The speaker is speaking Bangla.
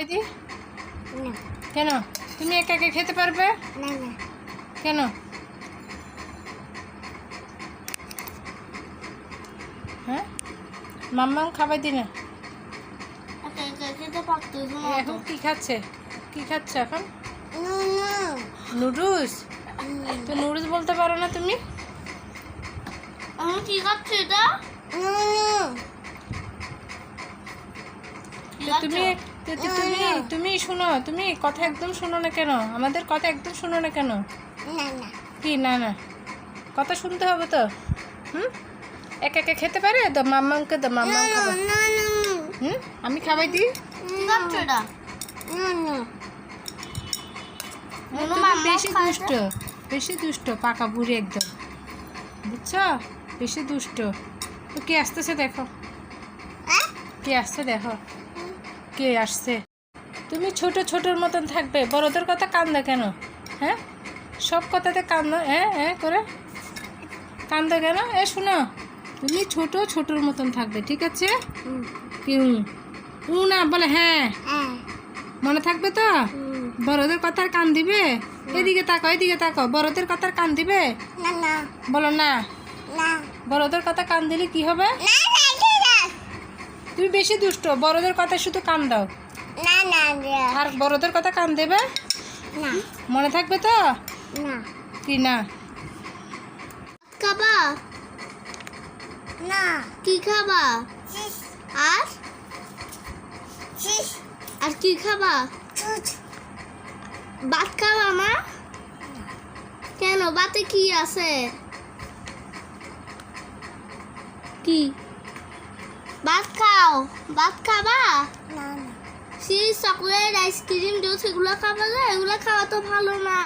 দিদি কেন? তুমি একা একা খেতে পারবে? কেন? হ্যাঁ? মাম্মাম খাবার দি না। একা একা খেতে পারতেছ না এখন কি খাচ্ছে? কি খাচ্ছে এখন? নুডলস। তো নুডলস বলতে পারো না তুমি? আমি কি খাচ্ছি এটা? তুমি তুমি তুমি শোনো তুমি কথা একদম শোনো না কেন? আমাদের কথা একদম শোনো না কেন? না না। কি? না না। কথা শুনতে হবে তো? হুম? একা একা খেতে পারে? তো মাম্মামকে তো নো হুম? আমি খাবাই দিই? বেশি দুষ্ট। বেশি দুষ্ট পাকা বুড়ি একদম। বুঝছ? বেশি দুষ্ট। তো কে আসতেছে দেখো। কে আসছে দেখো? কে আসছে? তুমি ছোট ছোটর মতন থাকবে। বড়দের কথা কান্দে কেন? হ্যাঁ? সব কথাতে কান্দ। হ্যাঁ হ্যাঁ করে। কান্দে কেন? এ শোনো। তুমি ছোট ছোটর মতন থাকবে ঠিক আছে? কি উ? না বলে হ্যাঁ। হ্যাঁ। মনে থাকবে তো? বড়দের কথার কান দিবে? এদিকে তাকো এদিকে তাকো বড়দের কথার কান দিবে? বলো না। বড়দের কথা কান দিলে কি হবে? তুমি বেশি দুষ্ট বড়দের কথা শুধু কান দাও। না না আর বড়দের কথা কান দেবে? না। মনে থাকবে তো? না। কি না? খাবা? না। কি খাবা? আর? আর কি খাবা? ভাত খাবা মা? কেন? ভাতে কি আছে? কি? ভাত খাও। ভাত খাবা? না না। চকলেট আইসক্রিম জুস এগুলো খাবা যায় এগুলো খাওয়া তো ভালো না।